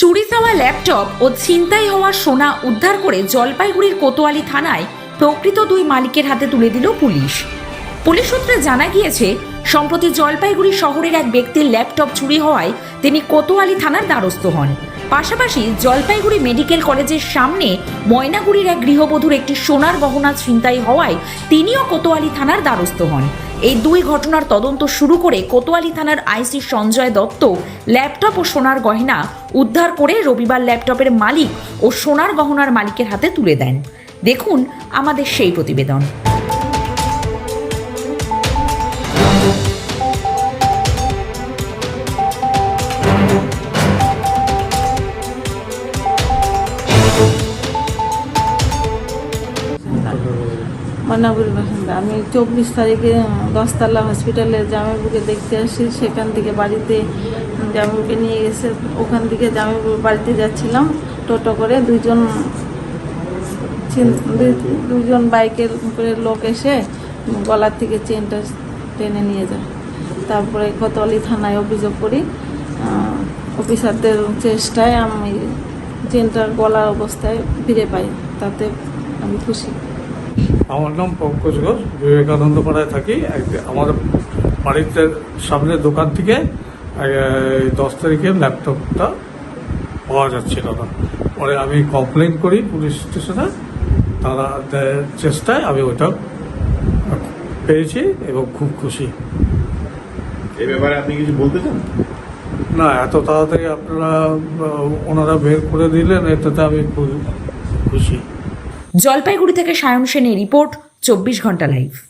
চুরি যাওয়া ল্যাপটপ ও ছিনতাই হওয়া সোনা উদ্ধার করে জলপাইগুড়ির কোতোয়ালি থানায় প্রকৃত দুই মালিকের হাতে তুলে দিল পুলিশ। পুলিশ সূত্রে জানা গিয়েছে, সম্প্রতি জলপাইগুড়ি শহরের এক ব্যক্তির ল্যাপটপ চুরি হওয়ায় তিনি কোতোয়ালি থানার দ্বারস্থ হন। পাশাপাশি জলপাইগুড়ি মেডিকেল কলেজের সামনে ময়নাগুড়ির এক গৃহবধূর একটি সোনার গহনা ছিনতাই হওয়ায় তিনিও কোতোয়ালি থানার দ্বারস্থ হন। এই দুই ঘটনার তদন্ত শুরু করে কোতোয়ালি থানার আইসি সঞ্জয় দত্ত ল্যাপটপ ও সোনার গহনা উদ্ধার করে রবিবার ল্যাপটপের মালিক ও সোনার গহনার মালিকের হাতে তুলে দেন। দেখুন আমাদের সেই প্রতিবেদন। ময়নাগুড়ির বাসিন্দা আমি চব্বিশ তারিখে দশতলা হসপিটালে জামাইবুকে দেখতে আসি। সেখান থেকে বাড়িতে জামাইবুকে নিয়ে গেছে। ওখান থেকে জামাইবু বাড়িতে যাচ্ছিলাম টোটো করে। দুজন দুজন বাইকের করে লোক এসে গলার থেকে চেনটা টেনে নিয়ে যায়। তারপরে কোতোয়ালি থানায় অভিযোগ করি। অফিসারদের চেষ্টায় আমি চেনটার গলার অবস্থায় ফিরে পাই। তাতে আমি খুশি। আমার নাম পঙ্কজ ঘোষ বিবেকানন্দ পাড়ায় থাকি। আমাদের বাড়িতে সামনে দোকান থেকে দশ তারিখে ল্যাপটপটা পাওয়া যাচ্ছিল না। পরে আমি কমপ্লেন করি পুলিশ স্টেশনে তারা চেষ্টায় আমি ওটা পেয়েছি এবং খুব খুশি। এই ব্যাপারে আপনি কিছু বলতে চান? না এত তাড়াতাড়ি আপনারা ওনারা বের করে দিলেন এটাতে আমি খুব খুশি। জলপাইগুড়ি থেকে সায়ন সেনের রিপোর্ট চব্বিশ ঘণ্টা live.